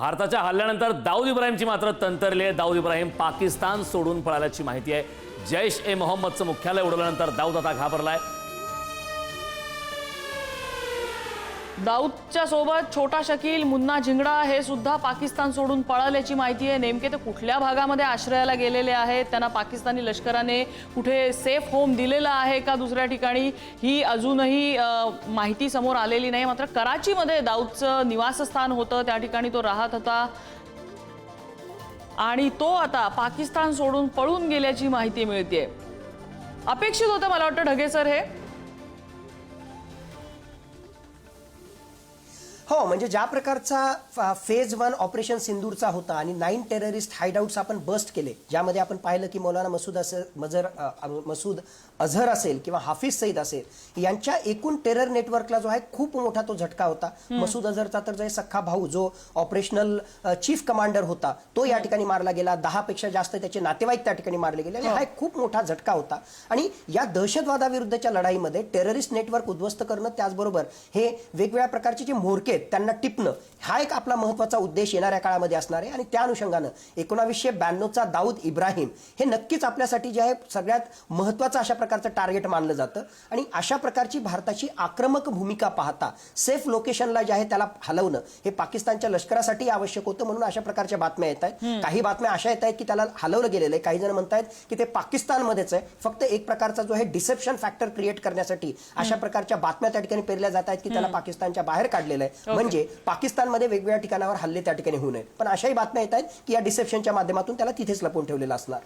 भारताच्या हल्ल्यानंतर दाऊद इब्राहिमची मात्र तंतरली. आहे दाऊद इब्राहिम पाकिस्तान सोडून पळाल्याची माहिती आहे. जैश ए मोहम्मदचं मुख्यालय उडवल्यानंतर दाऊद आता घाबरलाय. दाऊदच्या सोबत छोटा शकील मुन्ना झिंगडा हे सुद्धा पाकिस्तान सोडून पळाल्याची माहिती आहे. नेमके ते कुठल्या भागामध्ये आश्रयाला गेलेले आहेत? त्यांना पाकिस्तानी लष्कराने कुठे सेफ होम दिलेलं आहे का दुसऱ्या ठिकाणी? ही अजूनही माहिती समोर आलेली नाही. मात्र कराचीमध्ये दाऊदचं निवासस्थान होतं. त्या ठिकाणी तो राहत होता. आणि तो आता पाकिस्तान सोडून पळून गेल्याची माहिती मिळते अपेक्षित होतं मला वाटतं ढगे सर हे. हो म्हणजे ज्या प्रकारचा फेज वन ऑपरेशन सिंदूरचा होता आणि नाईन टेररिस्ट हायडाऊट्स आपण बस्ट केले ज्यामध्ये आपण पाहिलं की मौलाना मसूद असेल मजर मसूद अझहर असेल किंवा हाफिज सईद असेल यांच्या एकूण टेरर नेटवर्कला जो आहे खूप मोठा तो झटका होता. मसूद अझहरचा तर जो आहे सख्खा भाऊ जो ऑपरेशनल चीफ कमांडर होता तो या ठिकाणी मारला गेला. दहा पेक्षा जास्त त्याचे नातेवाईक त्या ठिकाणी मारले गेले. आणि हा एक खूप मोठा झटका होता. आणि या दहशतवादाविरुद्धच्या लढाईमध्ये टेररिस्ट नेटवर्क उद्ध्वस्त करणं त्याचबरोबर हे वेगवेगळ्या प्रकारचे जे म्होरके आहेत त्यांना टिपणं हा एक आपला महत्त्वाचा उद्देश येणाऱ्या काळामध्ये असणार आहे. आणि त्या अनुषंगानं एकोणावीसशे ब्याण्णवचा दाऊद इब्राहिम हे नक्कीच आपल्यासाठी जे आहे सगळ्यात महत्वाचं अशा प्रकारचं टार्गेट मानलं जातं. आणि अशा प्रकारची भारताची आक्रमक भूमिका पाहता सेफ लोकेशनला जे आहे त्याला हलवणं हे पाकिस्तानच्या लष्करासाठी आवश्यक होतं म्हणून अशा प्रकारच्या बातम्या येत आहेत. काही बातम्या अशा येत आहेत की त्याला हलवलं गेलेलं आहे. काही जण म्हणतायत की ते पाकिस्तानमध्येच आहे. फक्त एक प्रकारचा जो आहे डिसेप्शन फॅक्टर क्रिएट करण्यासाठी अशा प्रकारच्या बातम्या त्या ठिकाणी पेरल्या जात आहेत की त्याला पाकिस्तानच्या बाहेर काढलेलं आहे. म्हणजे पाकिस्तानमध्ये वेगवेगळ्या ठिकाणावर हल्ले त्या ठिकाणी होऊ नयेत. पण अशाही बातम्या येत आहेत की या डिसेप्शनच्या माध्यमातून त्याला तिथेच लपवून ठेवलेलं असणार.